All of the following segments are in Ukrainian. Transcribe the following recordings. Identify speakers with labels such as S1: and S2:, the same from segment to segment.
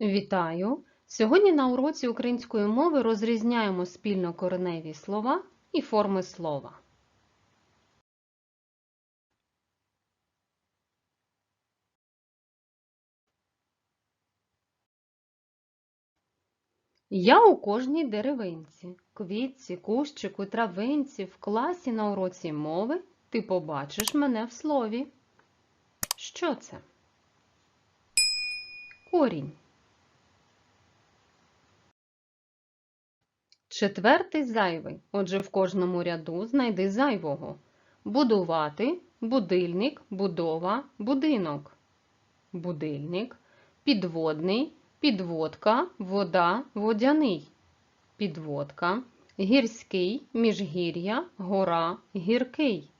S1: Вітаю! Сьогодні на уроці української мови розрізняємо спільнокореневі слова і форми слова. Я у кожній деревинці, квітці, кущику, травинці, в класі на уроці мови ти побачиш мене в слові. Що це? Корінь. Четвертий зайвий. Отже, в кожному ряду знайди зайвого. Будувати, будильник, будова, будинок. Будильник, підводний, підводка, вода, водяний. Підводка, гірський, міжгір'я, гора, гіркий.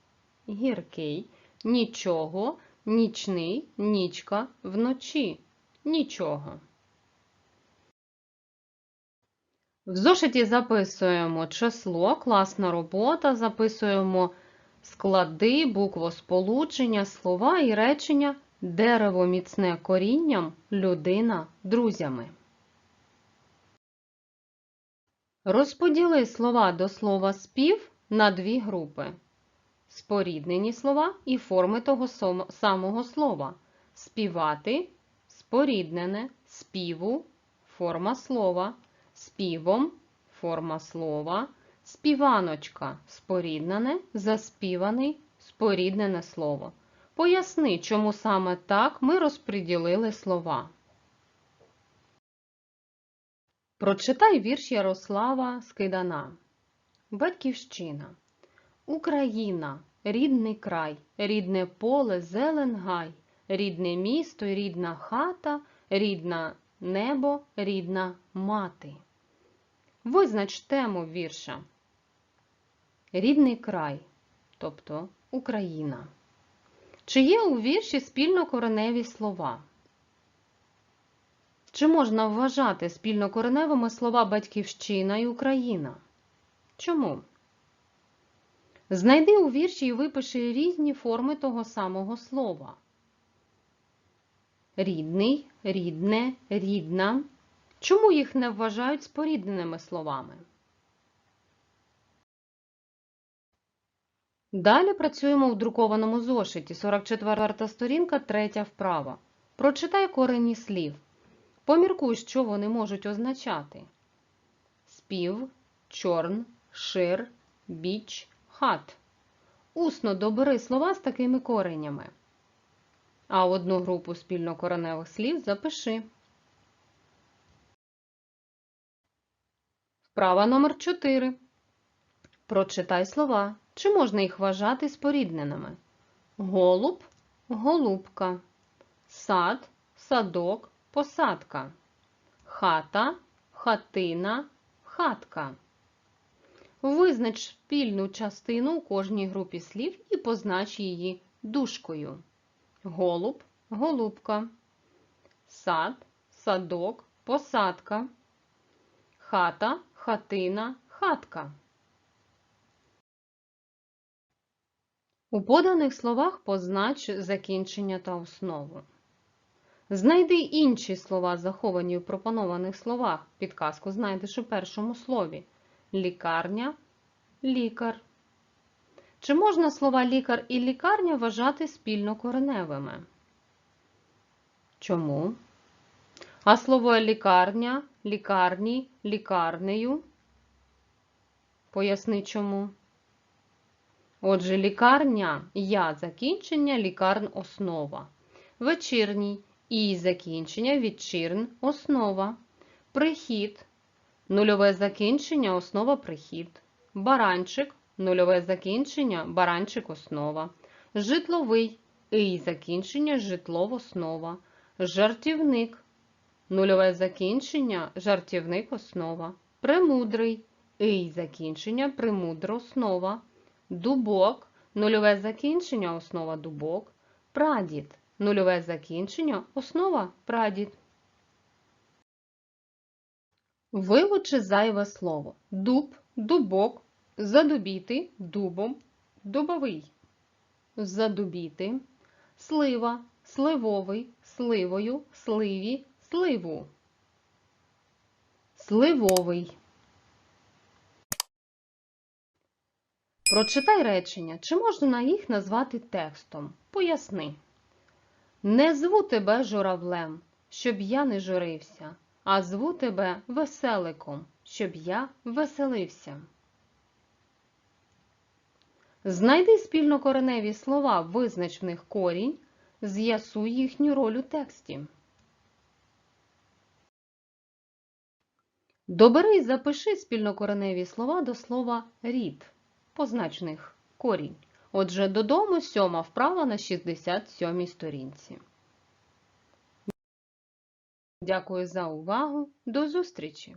S1: Гіркий, нічого, нічний, нічка, вночі. Нічого. В зошиті записуємо число, класна робота, записуємо склади, буквосполучення, слова і речення дерево міцне корінням, людина друзями. Розподіли слова до слова спів на дві групи. Споріднені слова і форми того самого слова. Співати, споріднене, співу, форма слова співом форма слова, співаночка споріднене, заспіваний, споріднене слово. Поясни, чому саме так ми розподілили слова. Прочитай вірш Ярослава Скидана. Батьківщина. Україна, рідний край, рідне поле, зелен гай, рідне місто, рідна хата, рідна небо, рідна мати. Визнач тему вірша. Рідний край, тобто Україна. Чи є у вірші спільнокореневі слова? Чи можна вважати спільнокореневими слова Батьківщина і Україна? Чому? Знайди у вірші і випиши різні форми того самого слова. Рідний, рідне, рідна. Чому їх не вважають спорідненими словами? Далі працюємо у друкованому зошиті. 44 сторінка, 3 вправа. Прочитай корені слів. Поміркуй, що вони можуть означати. Спів, чорн, шир, біч, хат. Усно добери слова з такими коренями. А одну групу спільнокореневих слів запиши. Вправа номер 4. Прочитай слова. Чи можна їх вважати спорідненими? Голуб, голубка, сад, садок, посадка, хата, хатина, хатка. Визнач спільну частину у кожній групі слів і познач її дужкою. Голуб, голубка, сад, садок, посадка, хата, хатина, хатка. У поданих словах познач закінчення та основу. Знайди інші слова, заховані у пропонованих словах. Підказку знайдеш у першому слові. Лікарня, лікар. Чи можна слова лікар і лікарня вважати спільнокореневими? Чому? А слово лікарня, лікарні, лікарнею? Поясни чому. Отже, лікарня я закінчення, лікарн основа. Вечірній і закінчення, вечірн основа. Прихід, нульове закінчення, основа прихід. Баранчик Нульове закінчення баранчик основа. Житловий і закінчення житлов основа. Жартівник. Нульове закінчення жартівник основа. Премудрий і закінчення премудра основа. Дубок. Нульове закінчення основа дубок. Прадід. Нульове закінчення основа прадід. Вилучи зайве слово. Дуб, дубок, Задубіти дубом дубовий. Задубіти слива, сливовий, сливою, сливі, сливу. Сливовий. Прочитай речення. Чи можна їх назвати текстом? Поясни. Не зву тебе журавлем, щоб я не журився, а зву тебе веселиком, щоб я веселився. Знайди спільнокореневі слова, визнач в них корінь, з'ясуй їхню роль у тексті. Добери і запиши спільнокореневі слова до слова рід, позначних корінь. Отже, додому сьома вправа на 67 сторінці. Дякую за увагу. До зустрічі!